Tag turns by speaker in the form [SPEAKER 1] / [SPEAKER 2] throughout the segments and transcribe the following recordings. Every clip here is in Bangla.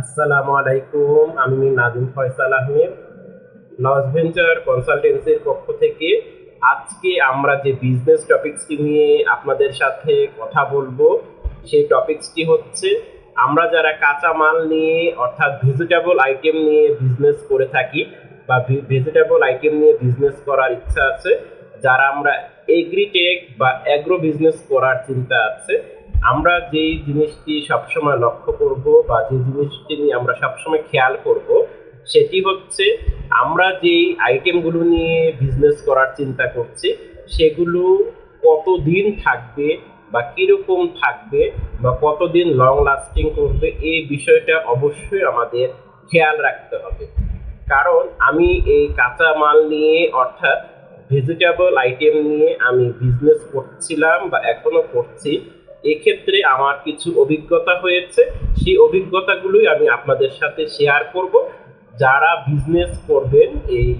[SPEAKER 1] আসসালামু আলাইকুম, আমি নাজিম ফয়সাল আহমেদ, লস ভেঞ্চার কনসালটেন্সির পক্ষ থেকে আজকে আমরা যে বিজনেস টপিকসটি নিয়ে আপনাদের সাথে কথা বলব, সেই টপিকসটি হচ্ছে আমরা যারা কাঁচা মাল নিয়ে, অর্থাৎ ভেজিটেবল আইটেম নিয়ে বিজনেস করে থাকি বা ভেজিটেবল আইটেম নিয়ে বিজনেস করার ইচ্ছা আছে, যারা আমরা এগ্রিটেক বা অ্যাগ্রো বিজনেস করার চিন্তা আছে আমরা যেই জিনিসটি সবসময় লক্ষ্য করব বা যে জিনিসটি নিয়ে আমরা সবসময় খেয়াল করব, সেটি হচ্ছে আমরা যেই আইটেমগুলো নিয়ে বিজনেস করার চিন্তা করছি, সেগুলো কতদিন থাকবে বা কীরকম থাকবে বা কতদিন লং লাস্টিং করবে, এই বিষয়টা অবশ্যই আমাদের খেয়াল রাখতে হবে। কারণ আমি এই কাঁচা মাল নিয়ে অর্থাৎ ভেজিটেবল আইটেম নিয়ে আমি বিজনেস করছিলাম বা এখনও করছি এক্ষেত্রে আমার কিছু অভিজ্ঞতা হয়েছে। সেই অভিজ্ঞতাগুলোই আমি আপনাদের সাথে শেয়ার করব। যারা বিজনেস করবেন, এই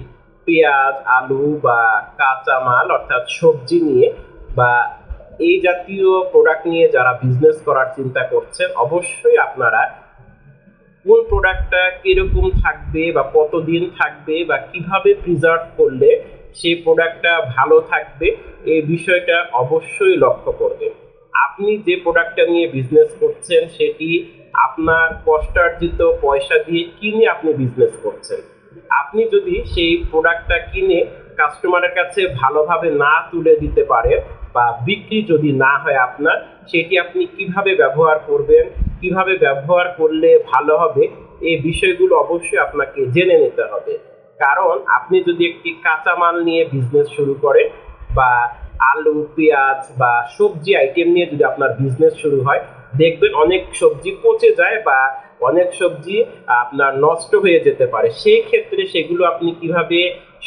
[SPEAKER 1] পেঁয়াজ, আলু বা কাঁচা মাল, অর্থাৎ সবজি নিয়ে বা এই জাতীয় প্রোডাক্ট নিয়ে যারা বিজনেস করার চিন্তা করছেন, অবশ্যই আপনারা কোন প্রোডাক্টটা কীরকম থাকবে বা কতদিন থাকবে বা কীভাবে প্রিজার্ভ করলে সেই প্রোডাক্টটা ভালো থাকবে, এই বিষয়টা অবশ্যই লক্ষ্য করবেন। আপনি যে প্রোডাক্টটা নিয়ে বিজনেস করছেন, সেটি আপনার কষ্টার্জিত পয়সা দিয়ে কিনে আপনি বিজনেস করছেন। আপনি যদি সেই প্রোডাক্টটা কিনে কাস্টমারের কাছে ভালোভাবে না তুলে দিতে পারেন বা বিক্রি যদি না হয় আপনার, সেটি আপনি কীভাবে ব্যবহার করবেন, কীভাবে ব্যবহার করলে ভালো হবে, এই বিষয়গুলো অবশ্যই আপনাকে জেনে নিতে হবে। কারণ আপনি যদি একটি কাঁচামাল নিয়ে বিজনেস শুরু করেন বা আলু, পেঁয়াজ বা সবজি আইটেম নিয়ে যদি আপনার বিজনেস শুরু হয়, দেখবেন অনেক সবজি পচে যায় বা অনেক সবজি আপনার নষ্ট হয়ে যেতে পারে। সেই ক্ষেত্রে সেগুলো আপনি কীভাবে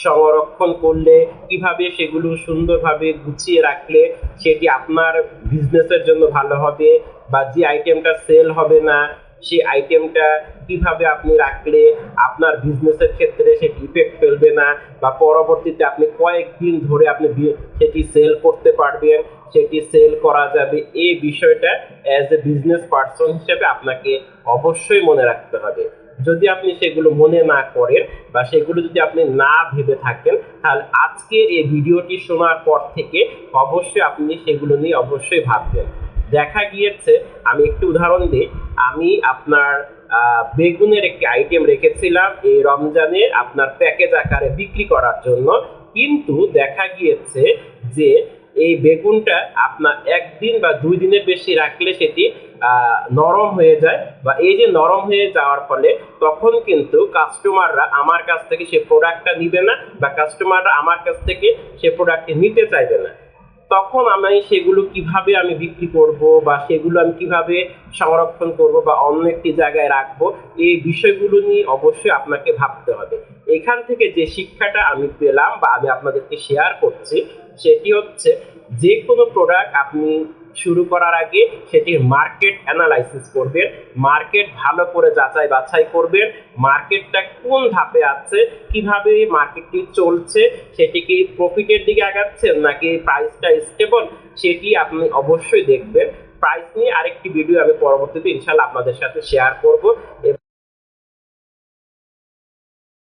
[SPEAKER 1] সংরক্ষণ করলে, কীভাবে সেগুলো সুন্দরভাবে গুছিয়ে রাখলে সেটি আপনার বিজনেসের জন্য ভালো হবে বা যে আইটেমটা সেল হবে না সেই আইটেমটা কীভাবে আপনি রাখলে আপনার বিজনেসের ক্ষেত্রে সেটি ইফেক্ট ফেলবে না বা পরবর্তীতে আপনি কয়েকদিন ধরে আপনি সেটি সেল করতে পারবেন, সেটি সেল করা যাবে এই বিষয়টা অ্যাজ এ বিজনেস পার্সন হিসেবে আপনাকে অবশ্যই মনে রাখতে হবে। যদি আপনি সেগুলো মনে না করেন বা সেগুলো যদি আপনি না ভেবে থাকেন, তাহলে আজকের এই ভিডিওটি শোনার পর থেকে অবশ্যই আপনি সেগুলো নিয়ে অবশ্যই ভাববেন। দেখা গিয়েছে, আমি একটু উদাহরণ দিই। আমি আপনার বেগুনের একটি আইটেম রেখেছিলাম এই রমজানে আপনার প্যাকেজ আকারে বিক্রি করার জন্য। কিন্তু দেখা গিয়েছে যে এই বেগুনটা আপনার একদিন বা দুই দিনের বেশি রাখলে সেটি নরম হয়ে যায় বা এই যে নরম হয়ে যাওয়ার ফলে তখন কিন্তু কাস্টমাররা আমার কাছ থেকে সে প্রোডাক্টটা নিবে না বা কাস্টমাররা আমার কাছ থেকে সে প্রোডাক্টটি নিতে চাইবে না। তখন আমি সেগুলো কীভাবে আমি বিক্রি করব বা সেগুলো আমি কীভাবে সংরক্ষণ করব বা অন্য একটি জায়গায় রাখব, এই বিষয়গুলো নিয়ে অবশ্যই আপনাকে ভাবতে হবে। এখান থেকে যে শিক্ষাটা আমি পেলাম বা আমি আপনাদেরকে শেয়ার করছি, সেটি হচ্ছে যে কোনো প্রোডাক্ট আপনি শুরু করার আগে সেটির মার্কেট অ্যানালাইসিস করবেন মার্কেট ভালো করে যাচাই বাছাই করবেন মার্কেটটা কোন ধাপে আছে, কীভাবে মার্কেটটি চলছে, সেটি কি প্রফিটের দিকে আগাচ্ছে নাকি প্রাইসটা স্টেবল সেটি আপনি অবশ্যই দেখবেন। প্রাইস নিয়ে আরেকটি ভিডিও আমি পরবর্তীতে ইনশাল্লাহ আপনাদের সাথে শেয়ার করব।